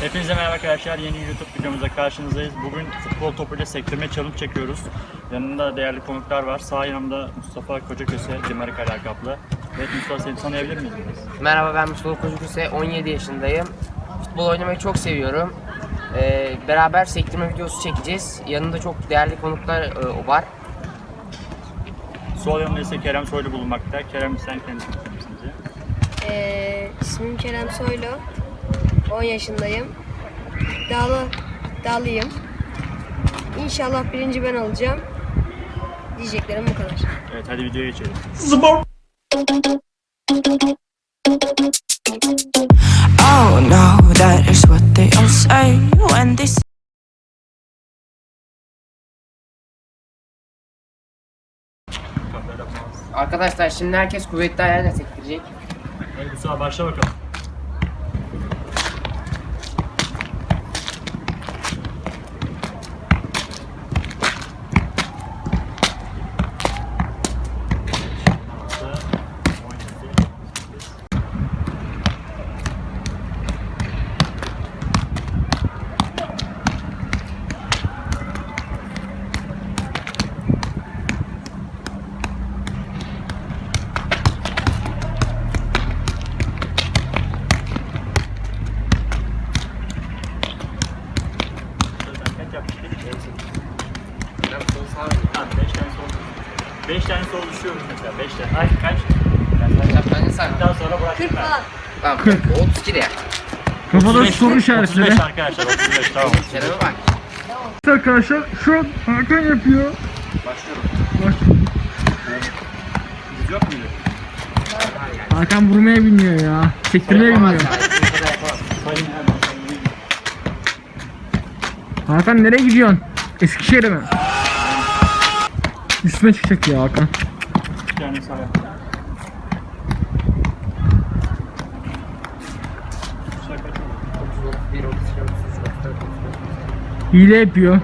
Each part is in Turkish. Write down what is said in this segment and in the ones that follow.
Hepinize merhaba arkadaşlar. Yeni YouTube videomuzda karşınızdayız. Bugün futbol topuyla sektirme challenge çekiyoruz. Yanında değerli konuklar var. Sağ yanımda Mustafa Kocaköse, Dimarika lakaplı. Evet Mustafa seni tanıyabilir miyiz? Merhaba ben Mustafa Kocukuse, 17 yaşındayım. Futbol oynamayı çok seviyorum. Ee, beraber sektirme videosu çekeceğiz. Yanında çok değerli konuklar e, var. Sol yanımda ise Kerem Soylu bulunmakta. Kerem sen kendini tanıtır mısın bize? Ee, ismim Kerem Soylu. 10 yaşındayım. İddialı, iddialıyım. İnşallah birinci ben olacağım. Diyeceklerim bu kadar. Evet hadi videoya geçelim. Oh no, that is what they all say when they say Kamera mouse. Arkadaşlar şimdi herkes kuvvetli ayağıyla sektirecek. Hadi Mustafa başla bakalım. Yapmıştık? Ben sol sağ Tamam 5 tane sol. 5 tane sol düşüyoruz mesela. 5 tane. Ay kaç? Ben sağ. Daha sonra bırak. 40 falan. Tamam 32 de. Kafada soru işaretleri. 35 arkadaşlar 35 tamam. Kerem'e bak. Arkadaşlar şu an Hakan yapıyor. Başlıyorum. Biz yok muydu? Hakan vurmaya bilmiyor ya. Sektirmeye bilmiyor. yapamaz. Sayın. Hakan nereye gidiyorsun? Eskişehir'e mi? Üstüne çıkacak ya Hakan. Bir tane sağ yap. Şaka çok. 31, 32, 33, 34, 35. Hile yapıyor.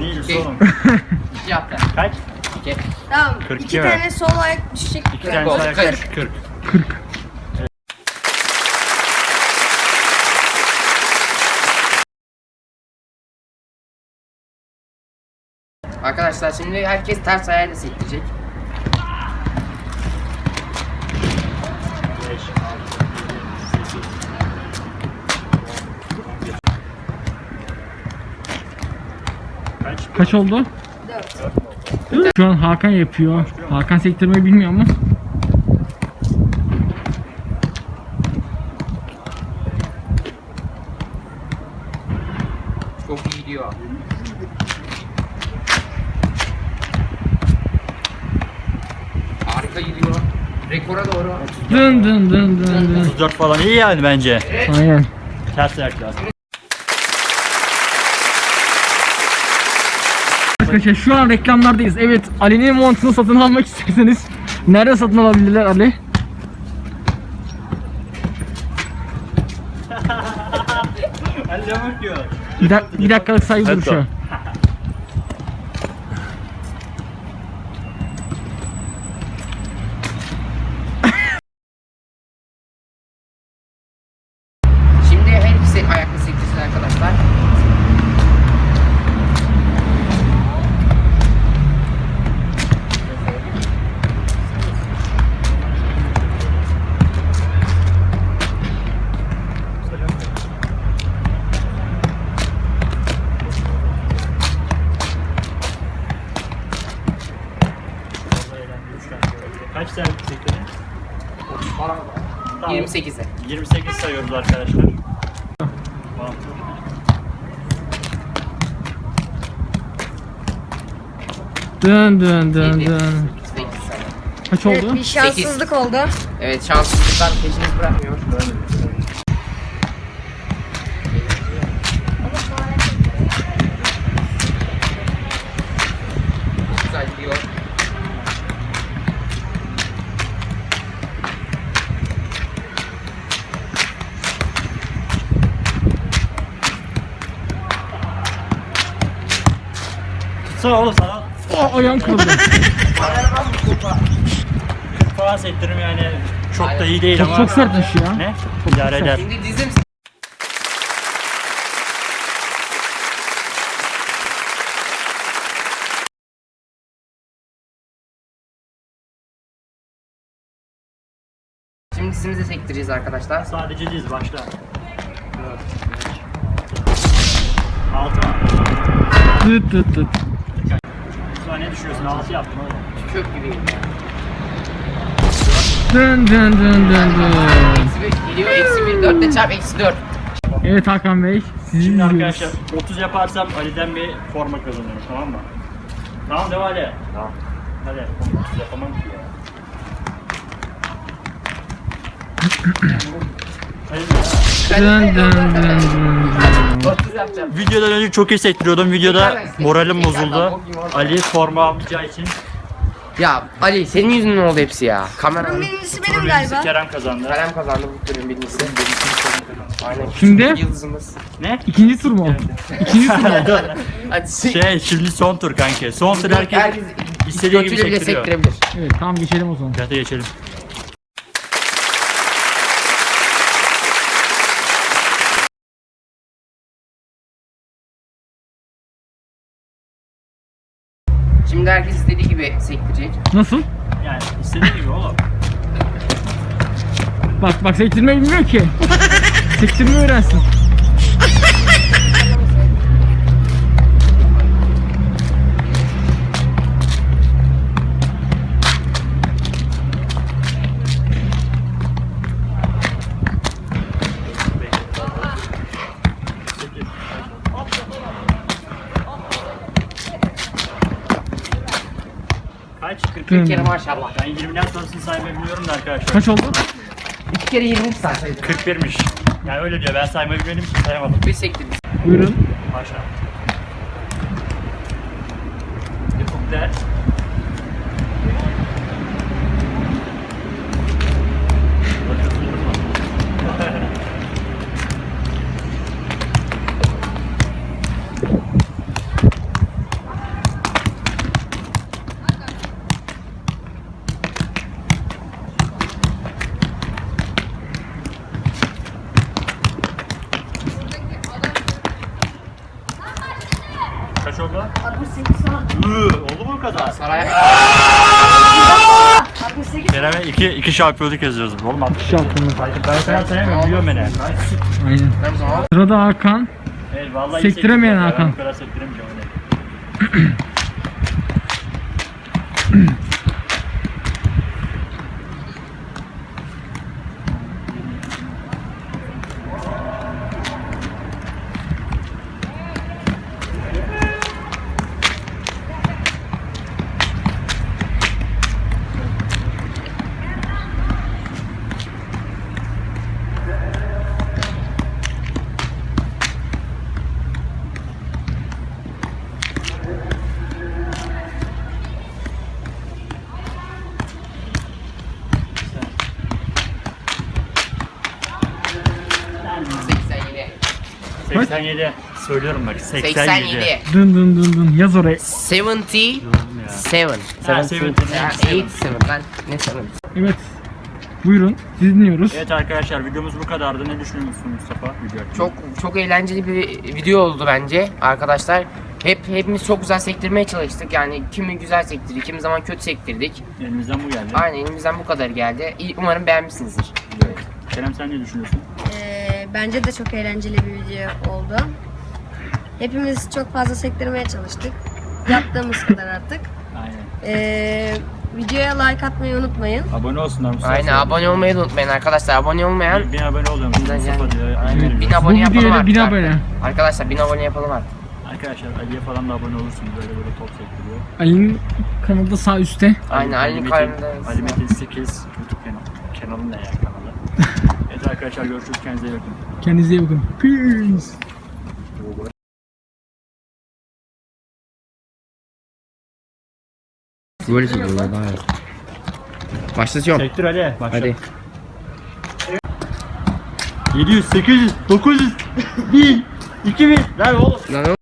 Değil İki. sorun. 2 yaptı. Kaç? 2. Tamam. 42 2 ver. tane sol ayak düşecek. İki tane sağ yap. 40. 40. 40. Arkadaşlar şimdi herkes ters ayağıyla sektirecek. 5, 6, 7, 8. Kaç? Oldu? 4. Şu an Hakan yapıyor. Hakan sektirmeyi bilmiyor ama. Çok iyi gidiyor. Harika gidiyor. Rekora doğru. Dın dın dın dın dın. 34 falan iyi yani bence. Aynen. Ters ayaklar. Arkadaşlar şu an reklamlardayız. Evet Ali'nin montunu satın almak isterseniz nerede satın alabilirler Ali? Bir, dak- bir dakikalık saygı duruşu. 28'e. 28 sayıyoruz arkadaşlar. Dın dın dın. 8 sene. Kaç Evet, oldu? bir şanssızlık oldu. Evet şanssızlıklar peşiniz bırakmıyor. Vursana oğlum sana. Aa, ayağım kırıldı. Faz ettirim yani. Çok da iyi değil Çok, ama. çok sertmiş ya. Ne? İdare eder. Şimdi dizim Şimdi dizimizi sektireceğiz arkadaşlar. Sadece diz başla. Altı. Tut tut tut ne düşüyorsun? 6 yaptım oğlum. Çöp gibi. Dın dın dın dın dın. Eksi 1 geliyor. Eksi 1. 4 ile çarp eksi 4. Evet Hakan Bey. Sizi Şimdi izliyoruz. arkadaşlar 30 yaparsam Ali'den bir forma kazanıyorum tamam mı? Tamam devam Ali. Tamam. Hadi. Oğlum, 30 yapamam ki ya. Hadi ya. Dın dın dın dın dın. 30 yapacağım. Videodan önce çok iyi sektiriyordum. Videoda moralim bozuldu. Ali forma almayacağı için Ya Ali senin yüzünden oldu hepsi ya. Kamera. Bunun birincisi benim birincisi galiba. Kerem kazandı. Kalem kazandı bu turun birincisi. Aynen. Şimdi? Yıldızımız. Ne? İkinci tur mu? İkinci tur mu? Hadi. Şey şimdi son tur kanki. Son tur herkes Herkes istediği gibi götüyle bile sektiriyor. sektirebilir. Evet tamam geçelim o zaman. Hadi geçelim. Şimdi herkes istediği gibi sektirecek. Nasıl? Yani istediği gibi oğlum. Bak bak sektirmeyi bilmiyor ki. Sektirmeyi öğrensin. 40. Dın. Bir kere maşallah. Ben 20'den sonrasını saymayı bilmiyorum da arkadaşlar. Kaç oldu? İki kere 20 sarsaydı. 41'miş. Yani öyle diyor. Ben saymayı bilmediğim için sayamadım. Bir sektirdik. Buyurun. Başla. Yapıp iki, iki şampiyonluk yazıyoruz. Oğlum artık. Şampiyonluk. Ben sana sayamıyorum biliyorum beni. Aynen. O. Sırada Hakan. Evet, vallahi Sektiremeyen. Hakan. Ben bu kadar sektiremeyeceğim. 87. Söylüyorum bak 87. 87. Dın dın dın dın. Yaz oraya. 77. Ya. Seven. Ha, Seven. 70, Ha, seven. Eight seven. Ben ne seven? Evet. Buyurun. Dinliyoruz. Evet arkadaşlar videomuz bu kadardı. Ne düşünüyorsun Mustafa? Video hakkında? Çok çok eğlenceli bir video oldu bence arkadaşlar. Hep hepimiz çok güzel sektirmeye çalıştık. Yani kimi güzel sektirdik, kimi zaman kötü sektirdik. Elimizden bu geldi. Aynen elimizden bu kadar geldi. İyi, Umarım beğenmişsinizdir. Evet. Kerem sen ne düşünüyorsun? Bence de çok eğlenceli bir video oldu. Hepimiz çok fazla sektirmeye çalıştık. Yaptığımız kadar artık. Aynen. Ee, videoya like atmayı unutmayın. Abone olsunlar Mustafa. Aynen abone olmayı da unutmayın arkadaşlar. Abone olmayan Bin, bin abone Binden Mustafa yani. Aynen. Bin abone yapalım artık. bin abone. Arkadaşlar bin abone yapalım artık. Arkadaşlar Ali'ye falan da abone olursunuz. Böyle böyle top sektiriyor. Ali'nin kanalı da sağ üstte. Aynen Ali Ali'nin Metin- karnında. Ali Metin 8 YouTube kanalı. Kanalı ne ya kanalı? arkadaşlar görüşürüz. Kendinize iyi bakın. Kendinize iyi bakın. Peace. Böyle çekiyorlar daha iyi. Başlatıyorum. Sektir Ali. Başla. Hadi. 700, 800, 900, 1000, 2000. Ver oğlum. Lan